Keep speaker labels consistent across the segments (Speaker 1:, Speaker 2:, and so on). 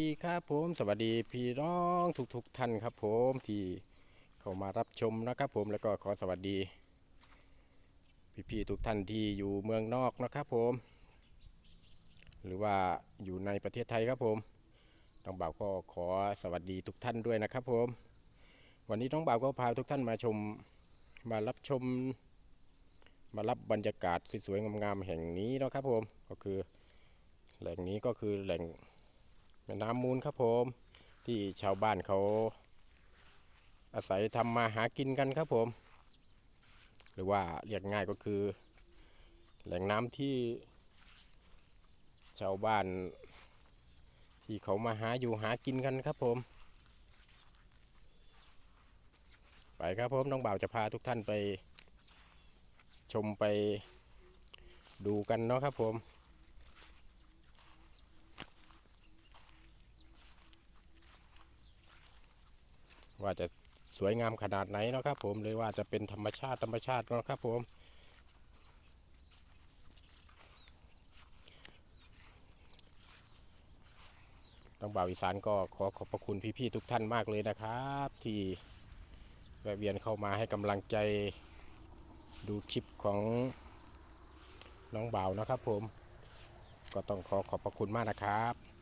Speaker 1: ดีครับผมสวัสดีพี่น้องทุกๆทท่านครับผมที่เข้ามารับชมนะครับผมแล้วก็ขอสวัสดี พี่ๆทุกท่านที่อยู่เมืองนอกนะครับผม หรือว่าอยู่ในประเทศไทยครับผมน้องบ่าวก็ขอสวัสดีทุกท่านด้วยนะครับผม วันนี้น้องบ่าวก็พาทุกท่านมาชมมารับชม มารับบรรยากาศสวยๆงามๆแห่งนี้นะครับผมก็คือแหล่งนี้ก็คือแหล่ง แม่น้ำมูลครับผม ที่ชาวบ้านเขาอาศัยทำมาหากินกันครับผม หรือว่าเรียกง่ายก็คือ แหล่งน้ำที่ชาวบ้าน ที่เขามาหาอยู่หากินกันครับผม ไปครับผมน้องบ่าวจะพาทุกท่านไป ชมไปดูกันเนาะครับผม ว่าจะสวยงามขนาดไหนนะครับ ผมหรือว่าจะเป็นธรรมชาติธรรมชาตินะครับผมต้องบ่าวอีสานก็ขอขอบพระคุณพี่ๆทุกท่านมากเลยนะครับ ที่แวะเวียนเข้ามาให้กำลังใจดูคลิปของน้องบ่าวนะครับ ผมก็ต้องขอขอบพระคุณมากนะครับ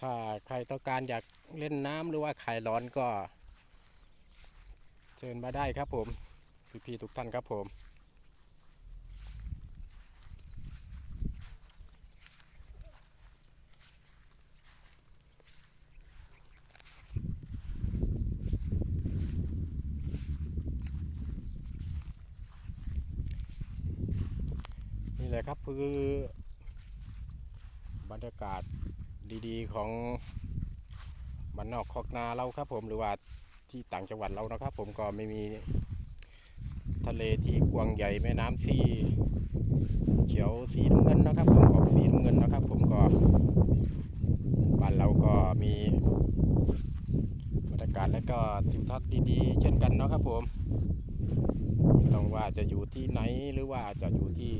Speaker 1: ถ้าใครต้องการอยากเล่นน้ำหรือว่าคลายร้อนก็ เชิญมาได้ครับผม พี่ๆทุกท่านครับผมนี่แหละครับคือบรรยากาศ ดีๆของบ้านนอกคอกนาเราครับผมหรือว่าที่ต่างจังหวัดเรานะครับ ผมก็ไม่มีทะเลที่กว้างใหญ่แม่น้ำสีเขียวสีน้ำเงินนะครับ ผมออกสีน้ำเงินนะครับ ผมก็บ้านเราก็มีบรรยากาศและก็ทิวทัศน์ดีๆ เช่นกันเนาะครับผมไม่ต้องว่าจะอยู่ที่ไหนหรือว่าจะอยู่ที่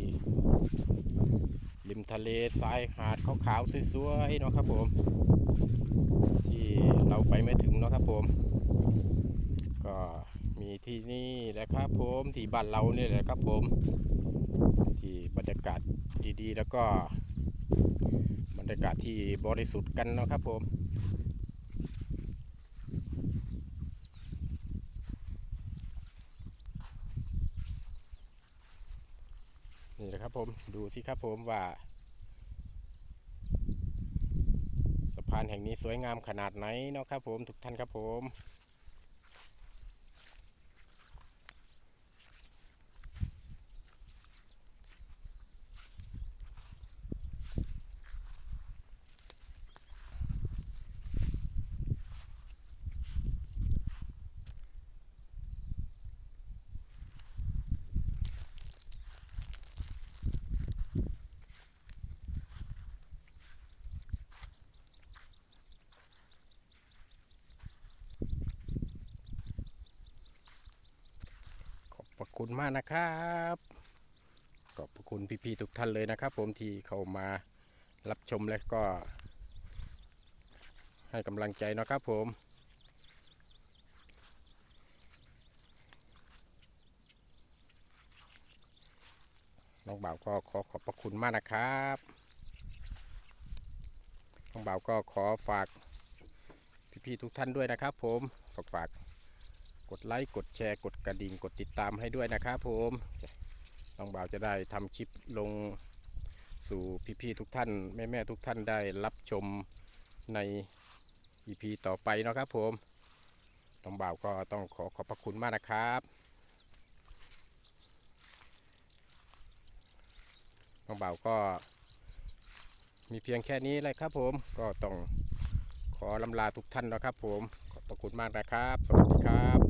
Speaker 1: ริมทะเลทรายหาดขาวๆสวยๆเนาะครับผม ที่เราไปไม่ถึงเนาะครับผม ก็มีที่นี่แหละครับผมที่บ้านเราเนี่ยแหละครับผม ที่บรรยากาศดีๆ แล้วก็บรรยากาศที่บริสุทธิ์กันเนาะครับผม นี่แหละครับผมดูสิครับผมว่า สะพานแห่งนี้สวยงามขนาดไหนเนาะครับผมทุกท่านครับผม คุณมากนะครับขอบคุณพี่ๆทุกท่านเลยนะครับ ผมที่เข้ามารับชมและก็ ให้กำลังใจนะครับผมน้องบ่าวก็ขอขอบพระคุณมากนะครับน้องบ่าวก็ขอฝากพี่ๆทุกท่านด้วยนะครับ ผมฝากฝาก กดไลค์กดแชร์กดกระดิ่งกดติดตามให้ด้วยนะครับผมจะน้องบ่าวจะได้ทำคลิปลงสู่พี่ๆทุกท่านแม่ๆทุกท่านได้รับชมใน EP ต่อไปนะครับผมน้องบ่าวก็ต้องขอขอบพระคุณมากนะครับน้องบ่าวก็มีเพียงแค่นี้เลยครับผมก็ต้องขอลำลาทุกท่านนะครับผม ขอบพระคุณมากนะครับ สวัสดีครับ